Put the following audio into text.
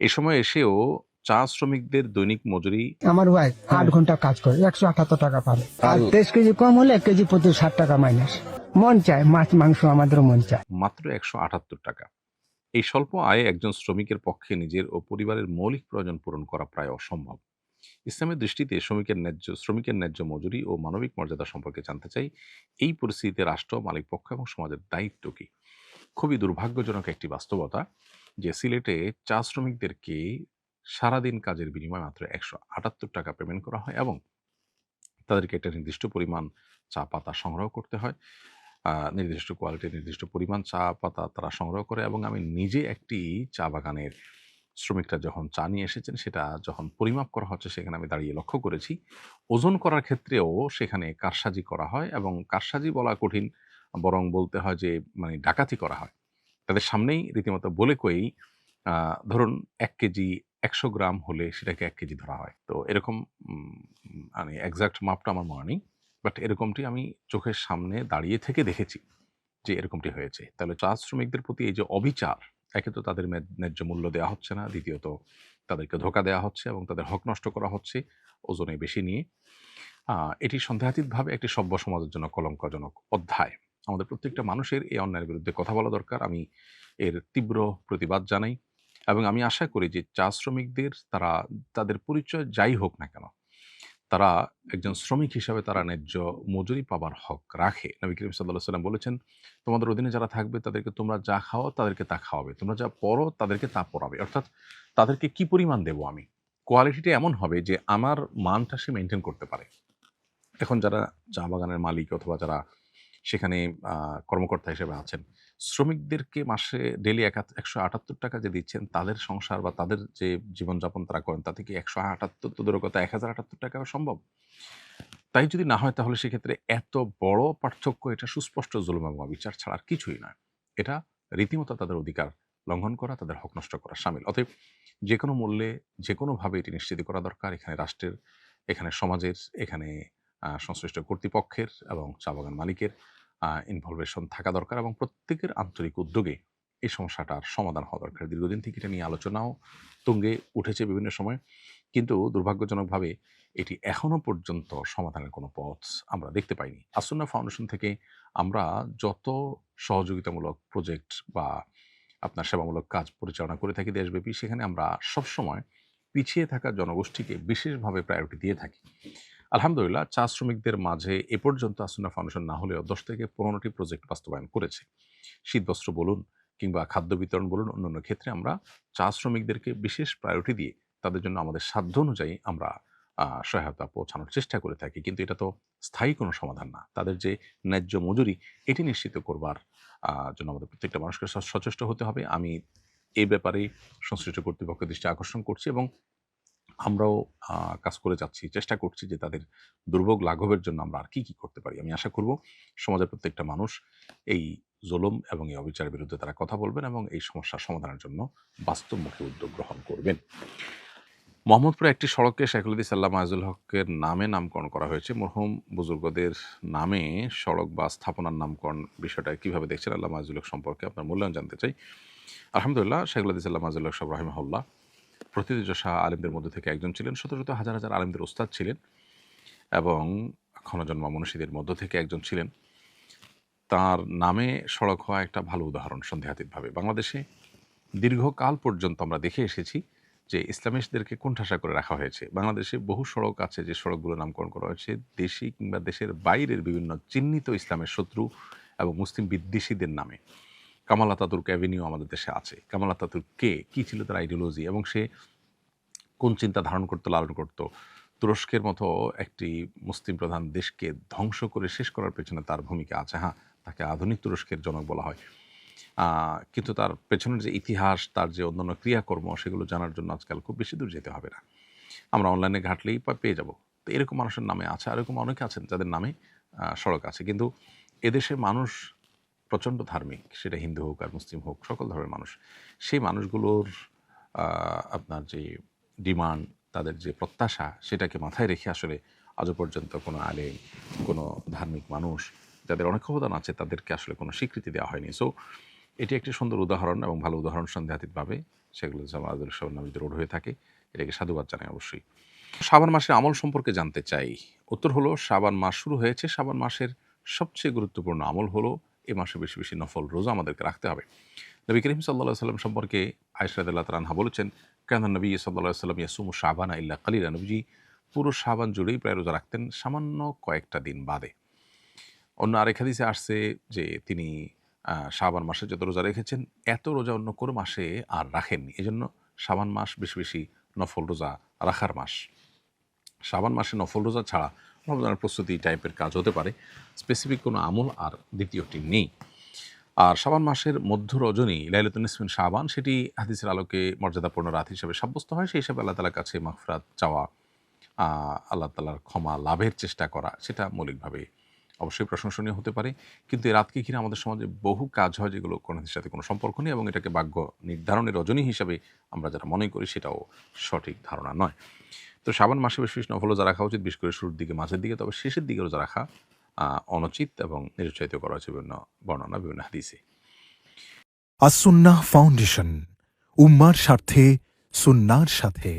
এই সময় এসেও চা শ্রমিকদের দৈনিক মজুরি আমার ওয়াইফ আট ঘণ্টা কাজ করে একশো আঠাত্তর টাকা পাবে। আর তেইশ কেজি কম হলে এক কেজি প্রতি ষাট টাকা মাইনাস মন চায় মাছ মাংস আমাদের মন চায়। মাত্র একশো আটাত্তর টাকা। এই স্বল্প আয়ে একজন শ্রমিকের পক্ষে নিজের ও পরিবারের মৌলিক প্রয়োজন পূরণ করা প্রায় অসম্ভব। ইসলামের দৃষ্টিতে শ্রমিকের ন্যায্য শ্রমিকের ন্যায্য মজুরি ও মানবিক মর্যাদা সম্পর্কে জানতে চাই এই পরিস্থিতিতে রাষ্ট্র মালিক পক্ষ এবং সমাজের দায়িত্ব কি? খুবই দুর্ভাগ্যজনক একটি বাস্তবতা। যে সিলেটে চা শ্রমিকদেরকে সারাদিন কাজের বিনিময়ে মাত্র একশো আটাত্তর টাকা পেমেন্ট করা হয় এবং তাদেরকে একটা নির্দিষ্ট পরিমাণ চা পাতা সংগ্রহ করতে হয়। নির্দিষ্ট কোয়ালিটির নির্দিষ্ট পরিমাণ চা পাতা তারা সংগ্রহ করে এবং আমি নিজে একটি চা বাগানের শ্রমিকরা যখন চা নিয়ে এসেছেন, সেটা যখন পরিমাপ করা হচ্ছে, সেখানে আমি দাঁড়িয়ে লক্ষ্য করেছি। ওজন করার ক্ষেত্রেও সেখানে কারসাজি করা হয় এবং কারসাজি বলা কঠিন, বরং বলতে হয় যে মানে ডাকাতি করা হয়। তাদের সামনেই রীতিমতো বলে কয়েই ধরুন এক কেজি একশো গ্রাম হলে সেটাকে এক কেজি ধরা হয়। তো এরকম মানে একজাক্ট মাপটা আমার মনে নেই বাট এরকমটি আমি চোখের সামনে দাঁড়িয়ে থেকে দেখেছি যে এরকমটি হয়েছে। তাহলে চা শ্রমিকদের প্রতি এই যে অবিচার, একে তো তাদের ন্যায্য মূল্য দেওয়া হচ্ছে না, দ্বিতীয়ত তাদেরকে ধোকা দেওয়া হচ্ছে এবং তাদের হক নষ্ট করা হচ্ছে ওজনে বেশি নিয়ে। এটি সন্দেহাতীতভাবে একটি সভ্য সমাজের জন্য কলঙ্কজনক অধ্যায়। আমাদের প্রত্যেকটা মানুষের এই অন্যায়ের বিরুদ্ধে কথা বলা দরকার। আমি এর তীব্র প্রতিবাদ জানাই এবং আমি আশা করি যে চা শ্রমিকদের তারা, তাদের পরিচয় যাই হোক না কেন, তারা একজন শ্রমিক হিসাবে তারা ন্যায্য মজুরি পাবার হক রাখে। নবী করিম সাল্লাহ সাল্লাম বলেছেন, তোমাদের অধীনে যারা থাকবে তাদেরকে তোমরা যা খাও তাদেরকে তা খাওয়াবে। তোমরা যা পড়ো তাদেরকে তা পড়াবে। অর্থাৎ তাদেরকে কি পরিমাণ দেবো আমি? কোয়ালিটিটা এমন হবে যে আমার মানটা সে মেনটেন করতে পারে। এখন যারা চা বাগানের মালিক অথবা যারা সেখানে কর্মকর্তা হিসেবে আছেন। শ্রমিকদেরকে মাসে ডেলি একশো আটাত্তর টাকা যে দিচ্ছেন, তাদের সংসার বা তাদের যে জীবনযাপন তারা করেন, তা থেকে একশো আটাত্তর তো দূরের কথা এক হাজার আটাত্তর টাকা সম্ভব। তাই যদি না হয়, তাহলে সেক্ষেত্রে এত বড় পার্থক্য, এটা সুস্পষ্ট জুলুম এবং বিচার ছাড়া আর কিছুই নয়। এটা রীতিমতো তাদের অধিকার লঙ্ঘন করা, তাদের হক নষ্ট করা সামিল। অতএব যে কোনো মূল্যে যে কোনোভাবে এটি নিশ্চিত করা দরকার। এখানে রাষ্ট্রের, এখানে সমাজের, এখানে সংশ্লিষ্ট কর্তৃপক্ষের এবং চা বাগান মালিকের ইনভলভেশন থাকা দরকার এবং প্রত্যেকের আন্তরিক উদ্যোগে এই সমস্যাটার সমাধান হওয়া দরকার। দীর্ঘদিন থেকে এটা নিয়ে আলোচনাও তুঙ্গে উঠেছে বিভিন্ন সময়, কিন্তু দুর্ভাগ্যজনকভাবে এটি এখনও পর্যন্ত সমাধানের কোনো পথ আমরা দেখতে পাইনি। আসন্না ফাউন্ডেশন থেকে আমরা যত সহযোগিতামূলক প্রজেক্ট বা আপনার সেবামূলক কাজ পরিচালনা করে থাকি দেশব্যাপী, সেখানে আমরা সবসময় পিছিয়ে থাকা জনগোষ্ঠীকে বিশেষভাবে প্রায়োরিটি দিয়ে থাকি। আলহামদুলিল্লাহ, চা শ্রমিকদের মাঝে এ পর্যন্ত আসন্না ফাউন্ডেশন না হলেও দশ থেকে পনেরোটি প্রজেক্ট বাস্তবায়ন করেছে। শীতবস্ত্র বলুন কিংবা খাদ্য বিতরণ বলুন, অন্যান্য ক্ষেত্রে আমরা চা শ্রমিকদেরকে বিশেষ প্রায়োরিটি দিয়ে তাদের জন্য আমাদের সাধ্য অনুযায়ী আমরা সহায়তা পৌঁছানোর চেষ্টা করে থাকি। কিন্তু এটা তো স্থায়ী কোনো সমাধান না। তাদের যে ন্যায্য মজুরি, এটি নিশ্চিত করবার জন্য আমাদের প্রত্যেকটা মানুষকে সচেষ্ট হতে হবে। আমি এই ব্যাপারে সংশ্লিষ্ট কর্তৃপক্ষের দৃষ্টি আকর্ষণ করছি এবং আমরাও কাজ করে যাচ্ছি, চেষ্টা করছি যে তাদের দুর্ভোগ লাঘবের জন্য আমরা আর কি কি করতে পারি। আমি আশা করব সমাজের প্রত্যেকটা মানুষ এই জুলুম এবং এই অবিচারের বিরুদ্ধে তারা কথা বলবেন এবং এই সমস্যার সমাধানের জন্য বাস্তবমুখী উদ্যোগ গ্রহণ করবেন। মোহাম্মদপুরে একটি সড়ককে শেখুলদি সাল্লাম মাজুল হকের নামে নামকরণ করা হয়েছে। মরহুম বুজুর্গদের নামে সড়ক বা স্থাপনার নামকরণ বিষয়টা কীভাবে দেখছেন? আল্লাহ মাজুল হক সম্পর্কে আপনার মূল্যায়ন জানতে চাই। আলহামদুলিল্লাহ শেখুলদি সাল্লাম মাজুল হক সব রাহিমাহুল্লাহ। প্রতিযোশা আলিমদের মধ্যে থেকে একজন ছিলেন। শত শত হাজার হাজার আলিমদের ওস্তাদ ছিলেন এবং ক্ষণজন্ম মনীষীদের মধ্য থেকে একজন ছিলেন। তার নামে সড়ক হওয়া একটা ভালো উদাহরণ সন্দেহাতীতভাবে। বাংলাদেশে দীর্ঘকাল পর্যন্ত আমরা দেখে এসেছি যে ইসলামিস্টদেরকে কোণঠাসা করে রাখা হয়েছে। বাংলাদেশে বহু সড়ক আছে যে সড়কগুলো নামকরণ করা হয়েছে। দেশি কিংবা দেশের বাইরের বিভিন্ন চিহ্নিত ইসলামের শত্রু এবং মুসলিম বিদ্বেষীদের নামে। কামাল আতাতুর্ক অ্যাভিনিউ আমাদের দেশে আছে। কামাল আতাতুর্ক কে? কী ছিল তার আইডিওলজি এবং সে কোন চিন্তা ধারণ করতো, লালন করতো? তুরস্কের মতো একটি মুসলিম প্রধান দেশকে ধ্বংস করে শেষ করার পেছনে তার ভূমিকা আছে। হ্যাঁ তাকে আধুনিক তুরস্কের জনক বলা হয়। কিন্তু তার পেছনের যে ইতিহাস, তার যে অন্যান্য ক্রিয়াকর্ম, সেগুলো জানার জন্য আজকাল খুব বেশি দূর যেতে হবে না। আমরা অনলাইনে ঘাটলেই পেয়ে যাব। তো এরকম মানুষের নামে আছে এরকম অনেকে আছেন যাদের নামে সড়ক আছে। কিন্তু এদেশে মানুষ প্রচণ্ড ধার্মিক, সেটা হিন্দু হোক আর মুসলিম হোক, সকল ধর্মের মানুষ। সেই মানুষগুলোর আপনার যে ডিমান্ড, তাদের যে প্রত্যাশা, সেটাকে মাথায় রেখে আসলে আজও পর্যন্ত কোনো আলেম কোনো ধার্মিক মানুষ যাদের অনেক অবদান আছে, তাদেরকে আসলে কোনো স্বীকৃতি দেওয়া হয়নি। সো এটি একটি সুন্দর উদাহরণ এবং ভালো উদাহরণ সন্দেহাতীতভাবে, সেগুলো আমাদের সব নামিত রোড হয়ে থাকে, এটাকে সাধুবাদ জানাই অবশ্যই। শাবান মাসের আমল সম্পর্কে জানতে চাই। উত্তর হলো, শাবান মাস শুরু হয়েছে। শাবান মাসের সবচেয়ে গুরুত্বপূর্ণ আমল হলো এ মাসে বেশি বেশি নফল রোজা আমাদেরকে রাখতে হবে। নবী করিম সাল্লাহ সাল্লাম সম্পর্কে আয়সরাদুল্লাহ তালানহা বলেছেন কেন নবী সাল্লাহ সাল্লাম ইয়াসুমু শাবানা ইল্লা কালিরা নবীজি পুরো শাবান জুড়েই প্রায় রোজা রাখতেন সামান্য কয়েকটা দিন বাদে। অন্য আরেক হাদিসে আসছে যে তিনি আহ, শাবান মাসে যত রোজা রেখেছেন এত রোজা অন্য কোনো মাসে আর রাখেননি। এজন্য শাবান মাস বেশি বেশি নফল রোজা রাখার মাস। শাবান মাসে নফল রোজা ছাড়া রমজানের প্রস্তুতি টাইপের কাজ হতে পারে। স্পেসিফিক কোনো আমল আর দ্বিতীয়টি নেই। আর শাবান মাসের মধ্য রজনী লাইলাতুন ইসমিন শাবান, সেটি হাদিসের আলোকে মর্যাদাপূর্ণ রাত হিসেবে সাব্যস্ত হয়। সেই হিসাবে আল্লাহ তালার কাছে মাফরাত চাওয়া আল্লাহ তালার ক্ষমা লাভের চেষ্টা করা, সেটা মৌলিকভাবে অবশ্যই প্রশংসনীয় হতে পারে। কিন্তু এই রাতকে ঘিরে আমাদের সমাজে বহু কাজ হয় যেগুলো কোনো সাথে কোনো সম্পর্ক নেই এবং এটাকে ভাগ্য নির্ধারণের রজনী হিসাবে আমরা যারা মনে করি সেটাও সঠিক ধারণা নয়। তো শ্রাবণ মাসে বেশ বেশি নফল রোজা রাখা উচিত, বিশেষ করে শুরুর দিকে মাসের দিকে, তবে শেষের দিকে রোজা রাখা অনুচিত এবং নিরুৎসাহিত করা হয়েছে বিভিন্ন বর্ণনা, বিভিন্ন হাদিসে। আসুন্না ফাউন্ডেশন, উম্মার স্বার্থে, সুন্নার সাথে।